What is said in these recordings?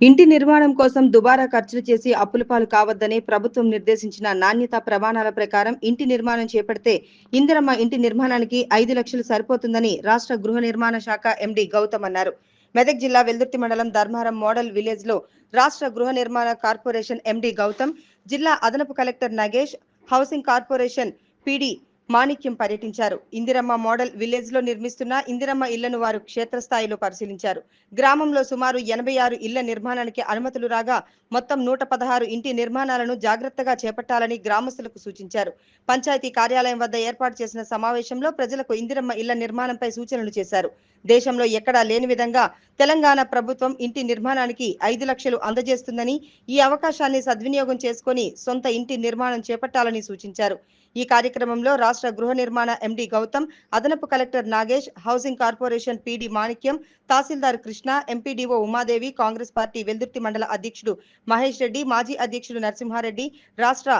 ఇంటి నిర్మాణం కోసం దుబారా ఖర్చులు చేసి అప్పుల పాలు కావద్దని ప్రభుత్వం నిర్దేశించిన నాణ్యతా ప్రమాణాల ప్రకారం ఇంటి నిర్మాణం చేపడితే ఇందిరమ్మ ఇంటి నిర్మాణానికి ఐదు లక్షలు సరిపోతుందని రాష్ట్ర గృహ నిర్మాణ శాఖ ఎండి గౌతమ్ అన్నారు. మెదక్ జిల్లా వెల్దుర్తి మండలం ధర్మారం మోడల్ విలేజ్లో రాష్ట్ర గృహ నిర్మాణ కార్పొరేషన్ ఎండి గౌతమ్ జిల్లా అదనపు collector Nagesh housing corporation PD Manikyam పర్యటించారు. ఇందిరమ్మ మోడల్ విలేజ్లో నిర్మిస్తున్న ఇందిరమ్మ ఇళ్ళను వారు క్షేత్రస్థాయిలో పరిశీలించారు. గ్రామంలో సుమారు ఎనభై ఆరు ఇళ్ళ నిర్మాణానికి అనుమతులు రాగా మొత్తం నూట పదహారు ఇంటి నిర్మాణాలను జాగ్రత్తగా చేపట్టాలని గ్రామస్తులకు సూచించారు. పంచాయతీ కార్యాలయం వద్ద ఏర్పాటు చేసిన సమావేశంలో ప్రజలకు ఇందిరమ్మ ఇళ్ళ నిర్మాణంపై సూచనలు చేశారు. దేశంలో ఎక్కడా లేని విధంగా తెలంగాణ ప్రభుత్వం ఇంటి నిర్మాణానికి ఐదు లక్షలు అందజేస్తుందని ఈ అవకాశాన్ని సద్వినియోగం చేసుకొని సొంత ఇంటి నిర్మాణం చేపట్టాలని సూచించారు. ఈ కార్యక్రమంలో రాష్ట్ర గృహ నిర్మాణ ఎండి గౌతమ్ అదనపు collector Nagesh housing corporation PD Manikyam తహసీల్దార్ కృష్ణ ఎంపీడీఓ ఉమాదేవి కాంగ్రెస్ పార్టీ వెల్దుర్తి మండల అధ్యక్షుడు మహేష్ రెడ్డి మాజీ అధ్యక్షుడు నరసింహారెడ్డి రాష్ట్ర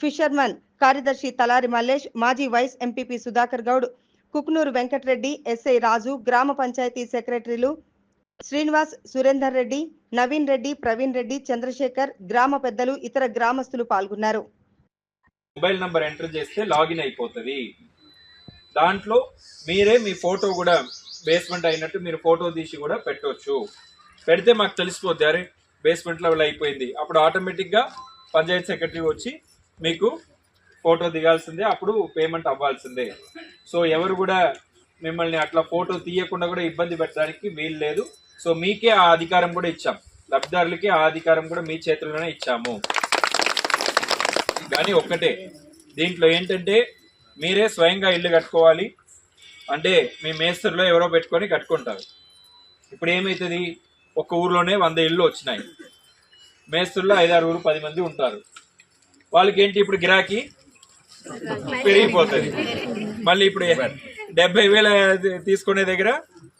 ఫిషర్మన్ కార్యదర్శి తలారి మల్లేష్ మాజీ vice MPP Sudhakar Goud Kuknoor Venkatareddy SI Raju గ్రామ పంచాయతీ సెక్రటరీలు శ్రీనివాస్ సురేందర్ రెడ్డి నవీన్ రెడ్డి ప్రవీణ్ రెడ్డి చంద్రశేఖర్ గ్రామ పెద్దలు ఇతర గ్రామస్తులు పాల్గొన్నారు. మొబైల్ నంబర్ ఎంటర్ చేస్తే లాగిన్ అయిపోతుంది. దాంట్లో మీరే మీ ఫోటో కూడా బేస్మెంట్ అయినట్టు మీరు ఫోటో తీసి కూడా పెట్టవచ్చు పెడితే మాకు తెలిసిపోద్ది అరే బేస్మెంట్ లెవెల్ అయిపోయింది. అప్పుడు ఆటోమేటిక్గా పంచాయత్ సెక్రటరీ వచ్చి మీకు ఫోటో దిగాల్సిందే అప్పుడు పేమెంట్ అవ్వాల్సిందే. సో ఎవరు కూడా మిమ్మల్ని అట్లా ఫోటో తీయకుండా కూడా ఇబ్బంది పెట్టడానికి వీలు లేదు. సో మీకే ఆ అధికారం కూడా ఇచ్చాం. లబ్ధిదారులకి ఆ అధికారం కూడా మీ చేతుల్లోనే ఇచ్చాము. కానీ ఒక్కటే. దీంట్లో ఏంటంటే మీరే స్వయంగా ఇల్లు కట్టుకోవాలి. అంటే మీ మేస్త్రిలో ఎవరో పెట్టుకొని కట్టుకుంటారు. ఇప్పుడు ఏమవుతుంది ఒక ఊర్లోనే వంద ఇళ్ళు వచ్చినాయి. మేస్త్రుల్లో ఐదారు ఊరు పది మంది ఉంటారు. వాళ్ళకి ఏంటి ఇప్పుడు గిరాకీ? పెరిగిపోతుంది. మళ్ళీ ఇప్పుడు డెబ్బై వేల తీసుకునే దగ్గర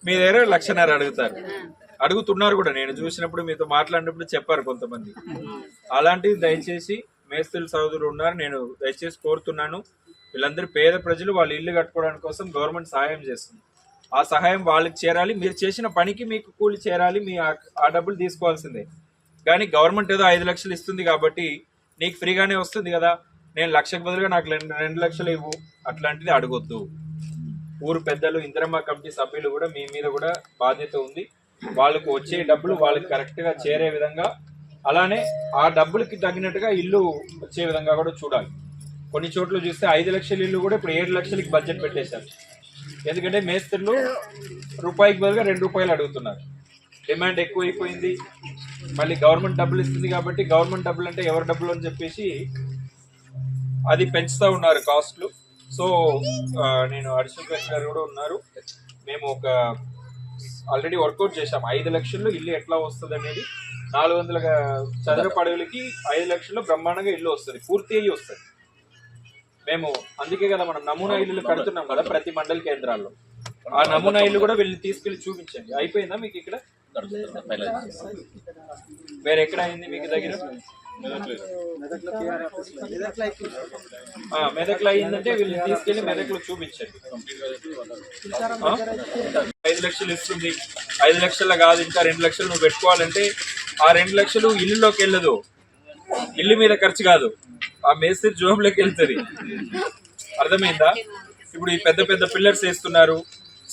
మీ దగ్గర లక్షన్నర అడుగుతారు. అడుగుతున్నారు కూడా. నేను చూసినప్పుడు మీతో మాట్లాడినప్పుడు చెప్పారు కొంతమంది. అలాంటివి దయచేసి మేస్త్రుల సోదరులు ఉన్నారు. నేను దయచేసి కోరుతున్నాను వీళ్ళందరూ పేద ప్రజలు వాళ్ళ ఇల్లు కట్టుకోవడానికి కోసం గవర్నమెంట్ సహాయం చేస్తుంది. ఆ సహాయం వాళ్ళకి చేరాలి. మీరు చేసిన పనికి మీకు కూలి చేరాలి. మీ ఆ- డబ్బులు తీసుకోవాల్సిందే. కానీ గవర్నమెంట్ ఏదో ఐదు లక్షలు ఇస్తుంది కాబట్టి నీకు ఫ్రీగానే వస్తుంది కదా. నేను లక్షకు బదులుగా నాకు రెండు లక్షలు ఇవ్వు. అట్లాంటిది అడగొద్దు. ఊరు పెద్దలు ఇందిరమ్మ కమిటీ సభ్యులు కూడా మీ మీద కూడా బాధ్యత ఉంది. వాళ్ళకు వచ్చే డబ్బులు వాళ్ళకి కరెక్ట్గా చేరే విధంగా అలానే ఆ డబ్బులకి తగినట్టుగా ఇల్లు వచ్చే విధంగా కూడా చూడాలి. కొన్ని చోట్ల చూస్తే ఐదు లక్షల ఇల్లు కూడా ఇప్పుడు ఏడు లక్షలకి బడ్జెట్ పెట్టేశారు. ఎందుకంటే మేస్త్రులు రూపాయికి బదులుగా రెండు రూపాయలు అడుగుతున్నారు. డిమాండ్ ఎక్కువ అయిపోయింది మళ్ళీ గవర్నమెంట్ డబ్బులు ఇస్తుంది కాబట్టి గవర్నమెంట్ డబ్బులు అంటే ఎవరి డబ్బులు అని చెప్పేసి అది పెంచుతూ ఉన్నారు కాస్ట్లు సో నేను అడిషనల్ కమిషనర్ కూడా ఉన్నారు. మేము ఒక ఆల్రెడీ వర్కౌట్ చేశాం. ఐదు లక్షల్లో ఇల్లు ఎట్లా వస్తుంది అనేది నాలుగు వందల చదరపు అడవులకి ఐదు లక్షల్లో బ్రహ్మాండంగా ఇల్లు వస్తుంది. పూర్తి అయ్యి వస్తుంది. మేము అందుకే కదా మనం నమూనా ఇల్లు కడుతున్నాం కదా ప్రతి మండల కేంద్రాల్లో. ఆ నమూనా ఇల్లు కూడా వీళ్ళని తీసుకెళ్ళి చూపించండి. అయిపోయిందా మీకు ఇక్కడ? వేరే ఎక్కడ అయింది మీకు దగ్గర? మెదక్లో అయిందంటే వీళ్ళు తీసుకెళ్ళి మెదక్లో చూపించండి. ఐదు లక్షలు ఇస్తుంది. ఐదు లక్షల కాదు ఇంకా రెండు లక్షలు నువ్వు పెట్టుకోవాలంటే ఆ రెండు లక్షలు ఇల్లులోకి వెళ్ళదు. ఇల్లు మీద ఖర్చు కాదు. ఆ మేస్త్రి జోబులోకి వెళ్తుంది. అర్థమైందా? ఇప్పుడు ఈ పెద్ద పెద్ద పిల్లర్స్ వేస్తున్నారు.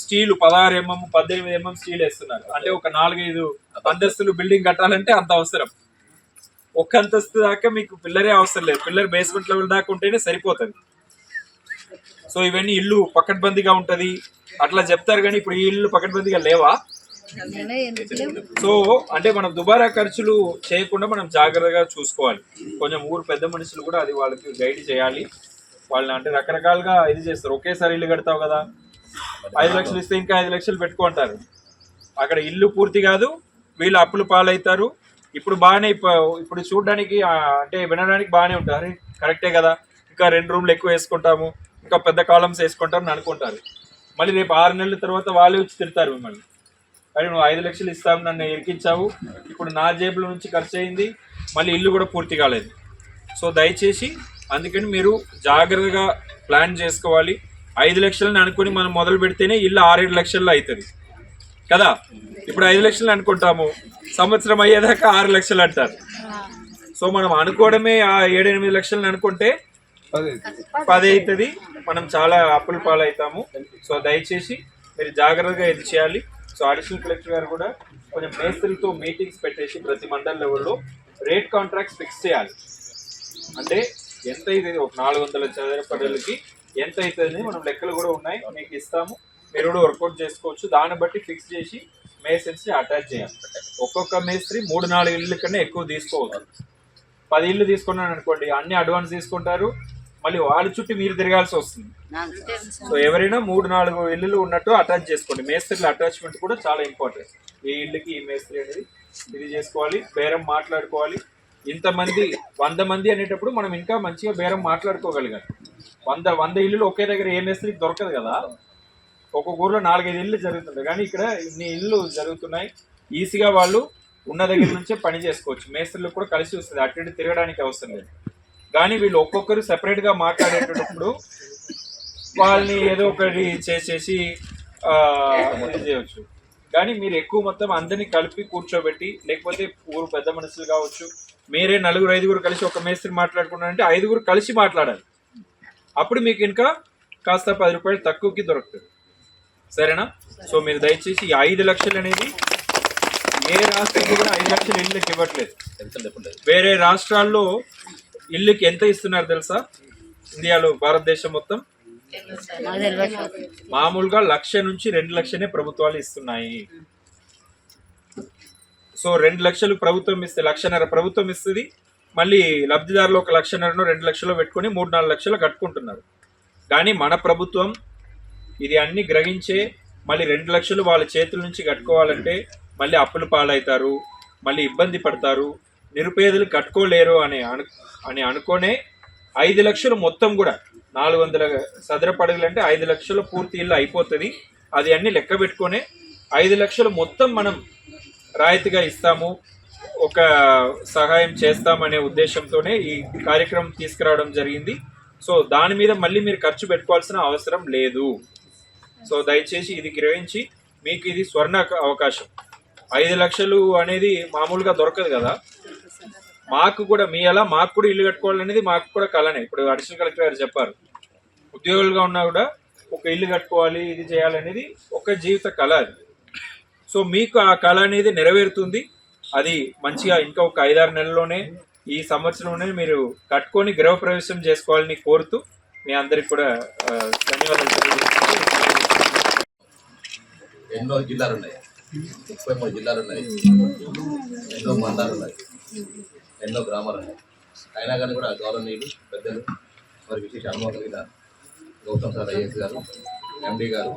స్టీల్ పదహారు ఎంఎం పద్దెనిమిది ఎంఎం స్టీల్ వేస్తున్నారు. అంటే ఒక నాలుగైదు అంతస్తులు బిల్డింగ్ కట్టాలంటే అంత అవసరం. ఒక్క అంతస్తు దాకా మీకు పిల్లరే అవసరం లేదు. పిల్లర్ బేస్మెంట్ లెవెల్ దాకా ఉంటేనే సరిపోతుంది. సో ఇవన్నీ ఇల్లు పకడ్బందీగా ఉంటుంది. అట్లా చెప్తారు కానీ ఇప్పుడు ఈ ఇల్లు పకడ్బందీగా లేవా? సో అంటే మనం దుబారా ఖర్చులు చేయకుండా మనం జాగ్రత్తగా చూసుకోవాలి. కొంచెం ఊరు పెద్ద మనుషులు కూడా అది వాళ్ళకి గైడ్ చేయాలి. వాళ్ళని అంటే రకరకాలుగా ఇది చేస్తారు. ఒకేసారి ఇల్లు కడతావు కదా. ఐదు లక్షలు ఇస్తే ఇంకా ఐదు లక్షలు పెట్టుకుంటారు అక్కడ ఇల్లు పూర్తి కాదు. వీళ్ళు అప్పులు పాలవుతారు. ఇప్పుడు బాగానే ఇప్పుడు చూడడానికి అంటే వినడానికి బాగానే ఉంటారు. అరే కరెక్టే కదా. ఇంకా రెండు రూమ్లు ఎక్కువ వేసుకుంటాము. ఇంకా పెద్ద కాలమ్స్ వేసుకుంటాం అని అనుకుంటారు. మళ్ళీ రేపు ఆరు నెలల తర్వాత వాళ్ళే వచ్చి తిడతారు మిమ్మల్ని. కానీ నువ్వు ఐదు లక్షలు ఇస్తావు నన్ను ఎరికించావు ఇప్పుడు నా జేబుల నుంచి ఖర్చు అయింది మళ్ళీ ఇల్లు కూడా పూర్తి కాలేదు. సో దయచేసి అందుకని మీరు జాగ్రత్తగా ప్లాన్ చేసుకోవాలి. ఐదు లక్షలని అనుకుని మనం మొదలు పెడితేనే ఇల్లు ఆరేడు లక్షల్లో అవుతుంది. కదా? ఇప్పుడు ఐదు లక్షలు అనుకుంటాము. సంవత్సరం అయ్యేదాకా ఆరు లక్షలు అంటారు. సో మనం అనుకోవడమే ఆ ఏడెనిమిది లక్షలు అనుకుంటే పది అవుతుంది మనం చాలా అప్పుల పాలవుతాము. సో దయచేసి మీరు జాగ్రత్తగా ఇది చేయాలి. సో అడిషనల్ కలెక్టర్ గారు కూడా కొంచెం మేస్త్రులతో మీటింగ్స్ పెట్టేసి ప్రతి మండల లెవెల్లో రేట్ కాంట్రాక్ట్స్ ఫిక్స్ చేయాలి. అంటే ఎంత అవుతుంది ఒక నాలుగు వందల చదరపడలకి ఎంత అవుతుంది మనం లెక్కలు కూడా ఉన్నాయి. మీకు ఇస్తాము. మీరు కూడా వర్కౌట్ చేసుకోవచ్చు. దాన్ని బట్టి ఫిక్స్ చేసి మేస్త్రిని అటాచ్ చేయాలి. ఒక్కొక్క మేస్త్రి మూడు నాలుగు ఇళ్ళ కన్నా ఎక్కువ తీసుకోవద్దు. పది ఇల్లు తీసుకున్నాను అనుకోండి అన్ని అడ్వాన్స్ తీసుకుంటారు. మళ్ళీ వాళ్ళ చుట్టూ మీరు తిరగాల్సి వస్తుంది. సో ఎవరైనా మూడు నాలుగు ఇల్లులు ఉన్నట్టు అటాచ్ చేసుకోండి. మేస్త్రిల అటాచ్మెంట్ కూడా చాలా ఇంపార్టెంట్ ఈ ఇల్లుకి ఈ మేస్త్రి అనేది ఇది చేసుకోవాలి బేరం మాట్లాడుకోవాలి. ఇంతమంది వంద మంది అనేటప్పుడు మనం ఇంకా మంచిగా బేరం మాట్లాడుకోగలగాలి. వంద వంద ఇల్లులు ఒకే దగ్గర ఏ మేస్త్రికి దొరకదు కదా. ఒక్కొక్క ఊర్లో నాలుగైదు ఇల్లు జరుగుతుంటాయి. కానీ ఇక్కడ ఇన్ని ఇల్లు జరుగుతున్నాయి. ఈజీగా వాళ్ళు ఉన్న దగ్గర నుంచే పని చేసుకోవచ్చు. మేస్త్రులకు కూడా కలిసి వస్తుంది. అటు ఇటు తిరగడానికి అవసరం లేదు. కానీ వీళ్ళు ఒక్కొక్కరు separate గా మాట్లాడేటప్పుడు వాళ్ళని ఏదో ఒకటి చేసేసి చేయవచ్చు కానీ మీరు ఎక్కువ మొత్తం అందరినీ కలిపి కూర్చోబెట్టి లేకపోతే ఊరు పెద్ద మనుషులు కావచ్చు మీరే నలుగురు ఐదుగురు కలిసి ఒక మేస్త్రి మాట్లాడుకున్నారంటే ఐదుగురు కలిసి మాట్లాడాలి. అప్పుడు మీకు ఇంకా కాస్త పది రూపాయలు తక్కువకి దొరుకుతుంది. సరేనా? సో మీరు దయచేసి ఈ ఐదు లక్షలు అనేది ఏ రాష్ట్రం కూడా ఐదు లక్షలు ఇళ్ళకి ఇవ్వట్లేదు. వేరే రాష్ట్రాల్లో ఇల్లుకి ఎంత ఇస్తున్నారు తెలుసా? ఇండియాలో భారతదేశం మొత్తం? మామూలుగా లక్ష నుంచి రెండు లక్షనే ప్రభుత్వాలు ఇస్తున్నాయి. సో రెండు లక్షలు ప్రభుత్వం ఇస్తే లక్షన్నర ప్రభుత్వం ఇస్తుంది. మళ్ళీ లబ్ధిదారులు ఒక లక్షన్నరను రెండు లక్షలు పెట్టుకుని మూడు నాలుగు లక్షలు కట్టుకుంటున్నారు. కానీ మన ప్రభుత్వం ఇది అన్ని గ్రహించే మళ్ళీ రెండు లక్షలు వాళ్ళ చేతుల నుంచి కట్టుకోవాలంటే మళ్ళీ అప్పులు పాలవుతారు మళ్ళీ ఇబ్బంది పడతారు నిరుపేదలు కట్టుకోలేరు అని అను అని అనుకోనే ఐదు లక్షలు మొత్తం కూడా నాలుగు వందల సదర ఐదు లక్షలు పూర్తి ఇల్లు అయిపోతుంది. అది అన్ని లెక్క పెట్టుకొనే ఐదు లక్షలు మొత్తం మనం రాయితీగా ఇస్తాము ఒక సహాయం చేస్తామనే ఉద్దేశంతోనే ఈ కార్యక్రమం తీసుకురావడం జరిగింది. సో దాని మీద మళ్ళీ మీరు ఖర్చు పెట్టుకోవాల్సిన అవసరం లేదు. సో దయచేసి ఇది గ్రహించి మీకు ఇది స్వర్ణ అవకాశం. ఐదు లక్షలు అనేది మామూలుగా దొరకదు కదా. మాకు కూడా మీ అలా మాకు కూడా ఇల్లు కట్టుకోవాలనేది మాకు కూడా కలనే. ఇప్పుడు అడిషనల్ కలెక్టర్ గారు చెప్పారు. ఉద్యోగులుగా ఉన్నా కూడా ఒక ఇల్లు కట్టుకోవాలి ఇది చేయాలనేది ఒక జీవిత కళ అది. సో మీకు ఆ కళ అనేది నెరవేరుతుంది. అది మంచిగా ఇంకా ఒక ఐదారు నెలల్లోనే ఈ సంవత్సరంలోనే మీరు కట్టుకొని గృహప్రవేశం చేసుకోవాలని కోరుతూ మీ అందరికి కూడా ధన్యవాదాలు ఎన్నో జిల్లాలు ఉన్నాయి ముప్పై మూడు జిల్లాలు ఉన్నాయి ఎన్నో మండలాలు ఉన్నాయి ఎన్నో గ్రామాలు ఉన్నాయి అయినా కానీ కూడా గౌరవనీయులు పెద్దలు మరి విశేష అనుభవం కలిగిన గౌతమ్ సార్ ఐఎస్ గారు ఎండి గారు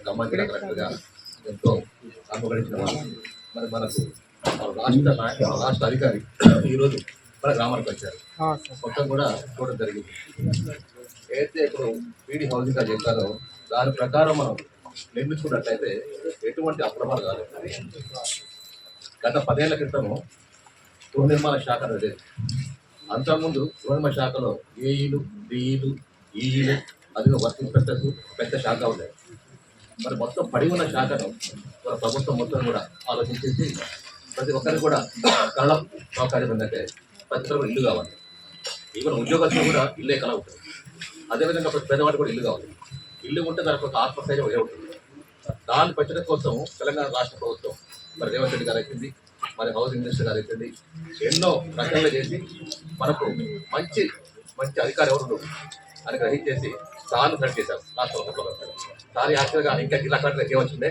ఖమ్మం జిల్లా కలెక్టర్ గారు ఎంతో అనుభవించిన వాళ్ళు మరి మనకు మన రాష్ట్ర రాష్ట్ర అధికారి ఈరోజు మన గ్రామానికి వచ్చారు. మొత్తం కూడా చూడడం జరిగింది. ఏదైతే ఇప్పుడు పీడీ హౌసింగ్ గారు చెప్పారో దాని ప్రకారం మనం నిర్మించుకున్నట్లయితే ఎటువంటి అప్రమాలు కాదు. గత పదేళ్ళ క్రితము గృహ నిర్మాణ శాఖ అనేది అంతకుముందు గృహ నిర్మాణ శాఖలో ఏఈలు డిఈలు ఈఈలు అదిగో వర్క్ ఇన్స్పెక్టర్స్ పెద్ద శాఖ ఉన్నాయి మరి మొత్తం పడి ఉన్న శాఖను మన ప్రభుత్వం మొత్తం కూడా ఆలోచించేసి ప్రతి ఒక్కరికి కూడా కళ సౌకర్యం ఏంటంటే ప్రతి ఒక్కరు ఇల్లు కావాలి. ఈవెన్ ఉద్యోగస్తులు కూడా ఇల్లే కళ ఉంటుంది అదేవిధంగా ప్రతి పేదవాడు కూడా ఇల్లు కావాలి. ఇల్లు ఉంటే దానికి ఒక ఆత్మస్థైర్యం వేరే ఉంటుంది. దాన్ని పెంచడం కోసం తెలంగాణ రాష్ట్ర ప్రభుత్వం మరి రేవంత్ రెడ్డి గారు అయిపోయింది మరి హౌసింగ్ మినిస్టర్ గారు అయిపోయింది ఎన్నో రకాలుగా చేసి మనకు మంచి మంచి అధికారి ఎవరు అని గ్రహించేసి తాను సెలెక్ట్ చేశారు రాష్ట్ర ప్రభుత్వం. సార్ యాక్చువల్గా ఇంకా జిల్లా కలెక్టర్ ఏమొచ్చిందే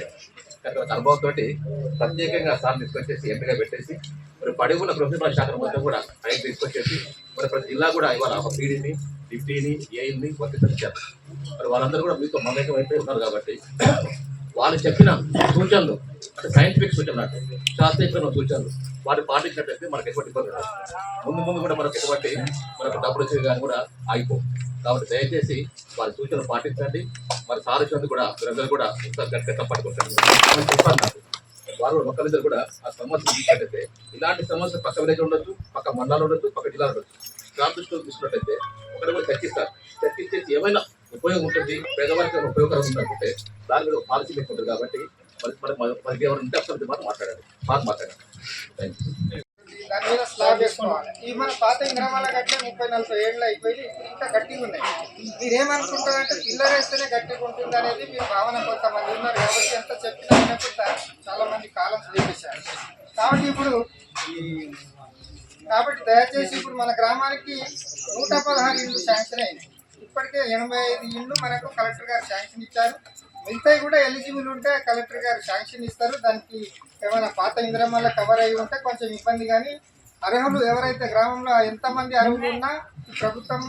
అనుభవంతో ప్రత్యేకంగా సార్ తీసుకొచ్చేసి ఎంపిక పెట్టేసి మరి పడి ఉన్న ప్రభుత్వ శాఖ మొత్తం కూడా ఆయన తీసుకొచ్చేసి మరి ప్రతి జిల్లా కూడా ఇవాళ ఒక పీడీని డిప్టీని ఏఈని వర్తించారు మరి వాళ్ళందరూ కూడా మీతో మమేకం అయిపోయి ఉన్నారు కాబట్టి వాళ్ళు చెప్పిన సూచనలు అంటే సైంటిఫిక్ సూచనలు అంటే శాస్త్రీయమైన సూచనలు వాటిని పాటించినట్లయితే మనకు ఎటువంటి ఇబ్బంది రాదు ముందు ముందు కూడా మనకు ఎటువంటి మనకు డబ్బులు వచ్చేవి కానీ కూడా ఆగిపోవు. కాబట్టి దయచేసి వారి సూచనలు పాటించండి. మరి సారథ్యం కూడా మీరందరూ కూడా ఇంకా గట్టిగా పట్టుకుంటారు. అని నాకు వారు ఒకరిద్దరు కూడా ఆ సమస్య తీసుకున్నట్టయితే ఇలాంటి సమస్య పక్క విలేజ్ ఉండొచ్చు పక్క మండలాలు ఉండొచ్చు పక్క జిల్లాలు ఉండొచ్చు. గ్రామ దృష్టిలో తీసుకున్నట్టయితే ఒకరి కూడా చర్చిస్తారు. చర్చించేసి ఏమైనా ఉపయోగం ఉంటుంది పేదవారికి ఏమైనా ఉపయోగకరం ఉందనుకుంటే దాని మీద ఒక పాలసీ మీకు ఉంటుంది కాబట్టి మరి మరి మనకి ఎవరు ఉంటే అప్పుడు మాత్రం మాట్లాడాలి. మాకు మాట్లాడాలి. థ్యాంక్ దాని మీద స్లాబ్ వేసుకోవాలి. ఈ మన పాత గ్రామాల గట్ల ముప్పై నలభై ఏళ్ళు అయిపోయి ఇప్పుడు ఇంకా గట్టిగా ఉన్నాయి. మీరేమనుకుంటారంటే పిల్లర్ వేస్తేనే గట్టిగా ఉంటుంది అనేది మీ భావన కొంతమంది ఉన్నారు కాబట్టి ఎంత చెప్పినా వినకుండా చాలా మంది కాలం చేశారు కాబట్టి ఇప్పుడు కాబట్టి దయచేసి ఇప్పుడు మన గ్రామానికి నూట పదహారు ఇళ్ళు శాంక్షన్ అయింది. ఇప్పటికే ఎనభై ఐదు ఇళ్ళు మనకు కలెక్టర్ గారు శాంక్షన్ ఇచ్చారు. మిగతాయి కూడా ఎలిజిబుల్ ఉంటే కలెక్టర్ గారు శాంక్షన్ ఇస్తారు. దానికి ఏమైనా పాత ఇంద్రమల్ల కవర్ అయి ఉంటే కొంచెం ఇబ్బంది కానీ అర్హులు ఎవరైతే గ్రామంలో ఎంతమంది అర్హులు ఉన్నా ప్రభుత్వం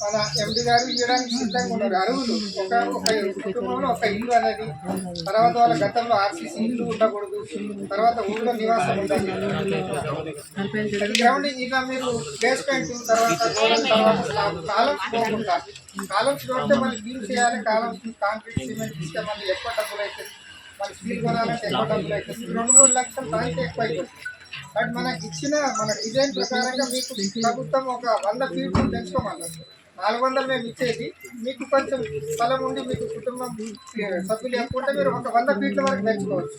మన ఎండి గారు ఇవ్వడానికి సిద్ధంగా ఉన్నారు. అర్హులు ఒక ఒక కుటుంబంలో ఒక ఇల్లు అనేది తర్వాత వాళ్ళ గతంలో ఆర్సీసీ ఇల్లు ఉండకూడదు తర్వాత ఊళ్ళో నివాసం ఉండాలి. గ్రౌండింగ్ ఇలా మీరు బేస్మెంట్ తర్వాత కాలమ్స్ పోకుండా కాలమ్స్ కొడితే మళ్ళీ ఫీల్ చేయాలి కాలమ్స్ కాంక్రీట్ సిమెంట్ ఇస్తే మళ్ళీ ఎక్కువ డబ్బులు అవుతుంది మళ్ళీ స్టీల్ కొనాలంటే ఎక్కువ డబ్బులు అవుతుంది రెండు మూడు లక్షలు దానికి ఎక్కువ అవుతుంది బట్ మనకి ఇచ్చిన మన డిజైన్ ప్రకారంగా మీకు ప్రభుత్వం ఒక వంద ఫీట్లు పెంచుకోమన్నారు. నాలుగు వందలు మేము ఇచ్చేది. మీకు కొంచెం స్థలం ఉండి మీకు కుటుంబం సభ్యులు ఎక్కువ ఉంటే మీరు ఒక వంద ఫీట్ల వరకు పెంచుకోవచ్చు.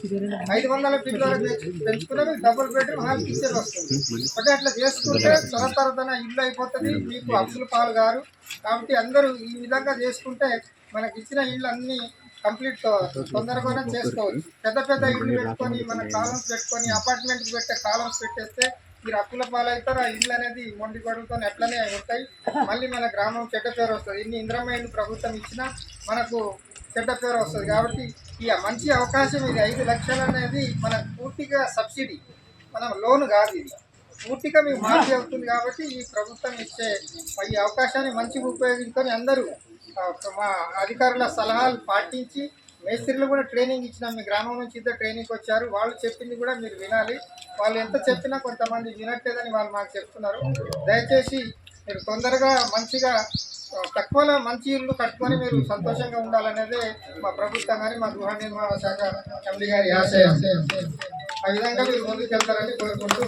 ఐదు వందల ఫీట్ల వరకు పెంచుకుంటే పెంచుకున్నా మీకు డబుల్ బెడ్రూమ్ హాల్ కిచెన్ వస్తుంది. అంటే అట్లా చేసుకుంటే త్వర ఇల్లు అయిపోతుంది. మీకు అప్పులు పాలు గారు. కాబట్టి అందరూ ఈ విధంగా చేసుకుంటే మనకి ఇచ్చిన ఇళ్ళు అన్ని కంప్లీట్ తొందరగానే చేసుకోవచ్చు. పెద్ద పెద్ద ఇల్లు పెట్టుకొని మన కాలమ్స్ పెట్టుకొని అపార్ట్మెంట్ పెట్టే కాలమ్స్ పెట్టేస్తే మీరు అప్పుల పాలవుతారు ఆ ఇల్లు అనేది మొండి గొడవతో ఎట్లనే ఉంటాయి. మళ్ళీ మన గ్రామం చెడ్డ పేరు వస్తుంది. ఇన్ని ఇంద్రమ్మ ప్రభుత్వం ఇచ్చినా మనకు చెడ్డ పేరు వస్తుంది. కాబట్టి ఈ మంచి అవకాశం ఇది. ఐదు లక్షలు అనేది మన పూర్తిగా సబ్సిడీ. మనం లోన్ కాదు ఇది. పూర్తిగా మీకు మాఫీ అవుతుంది కాబట్టి ఈ ప్రభుత్వం ఇచ్చే ఈ అవకాశాన్ని మంచిగా ఉపయోగించుకొని అందరూ మా అధికారుల సలహాలు పాటించి మేస్త్రీలు కూడా ట్రైనింగ్ ఇచ్చినాం మీ గ్రామం నుంచి ఇద్దరు ట్రైనింగ్ వచ్చారు. వాళ్ళు చెప్పింది కూడా మీరు వినాలి. వాళ్ళు ఎంత చెప్పినా కొంతమంది వినట్లేదని వాళ్ళు మాకు చెప్తున్నారు. దయచేసి మీరు తొందరగా మంచిగా తక్కువలో మంచి ఇల్లు కట్టుకొని మీరు సంతోషంగా ఉండాలనేదే మా ప్రభుత్వం కానీ మా గృహ నిర్మాణ శాఖ ఎండి గారి ఆశయం. ఆ విధంగా మీరు ముందుకు వెళ్తారని కోరుకుంటూ